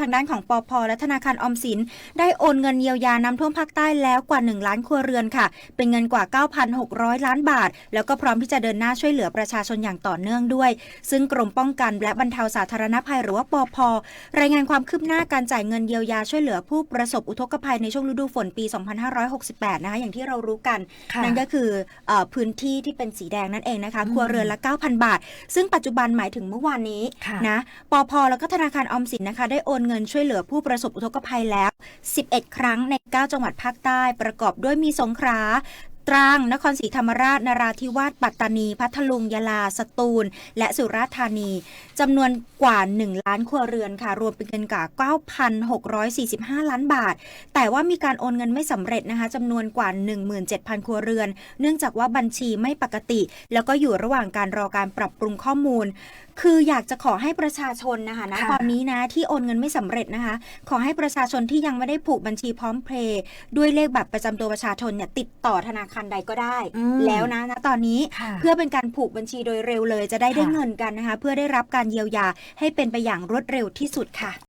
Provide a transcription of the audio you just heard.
ทางด้านของปอพและธนาคารออมสิน ได้โอนเงินเยียวยาน้ำท่วมภาคใต้แล้วกว่า 1 ล้านครัวเรือนค่ะ เป็นเงินกว่า 9,600 ล้านบาท แล้วก็พร้อมที่จะเดินหน้าช่วยเหลือประชาชนอย่างต่อเนื่องด้วย ซึ่งกรมป้องกันและบรรเทาสาธารณภัยหรือว่าปอพรายงานความคืบหน้าการจ่ายเงินเยียวยาช่วยเหลือผู้ประสบอุทกภัยในช่วงฤดูฝนปี 2568 นะคะอย่างที่เรารู้กันค่ะนั่นก็คือเออพื้นที่ที่เป็นสีแดงนั่นเองนะคะ ครัวเรือนละ 9,000 บาท ซึ่งปัจจุบันหมายถึงเมื่อวานนี้ค่ะนะปอพแล้วก็ธนาคารออมสินนะคะได้โอนเงินช่วยเหลือผู้ประสบอุทกภัยแล้ว 11 ครั้งใน 9 จังหวัดภาคใต้ประกอบด้วยมีสงขลา ตรัง นครศรีธรรมราช นราธิวาส ปัตตานี พัทลุงยะลา สตูล และสุราษฎร์ธานี จำนวนกว่า 1 ล้านครัวเรือนค่ะ รวมเป็นเงินกว่า 9,645 ล้านบาท แต่ว่ามีการโอนเงินไม่สำเร็จนะคะจำนวนกว่า 17,000 ครัวเรือน เนื่องจากว่าบัญชีไม่ปกติ แล้วก็อยู่ระหว่างการรอการปรับปรุงข้อมูล คืออยากจะขอให้ประชาชนนะคะนะค่ะตอนนี้นะที่โอนเงินไม่สำเร็จนะคะ ขอให้ประชาชนที่ยังไม่ได้ผูกบัญชีพร้อมเพย์ด้วยเลขบัตรประจำตัวประชาชนเนี่ยติดต่อธนาคารใดก็ได้อืมแล้วนะนะตอนนี้ค่ะเพื่อเป็นการผูกบัญชีโดยเร็วเลย จะได้ได้ค่ะเงินกันนะคะ เพื่อได้รับการเยียวยาให้เป็นไปอย่างรวดเร็วที่สุดค่ะ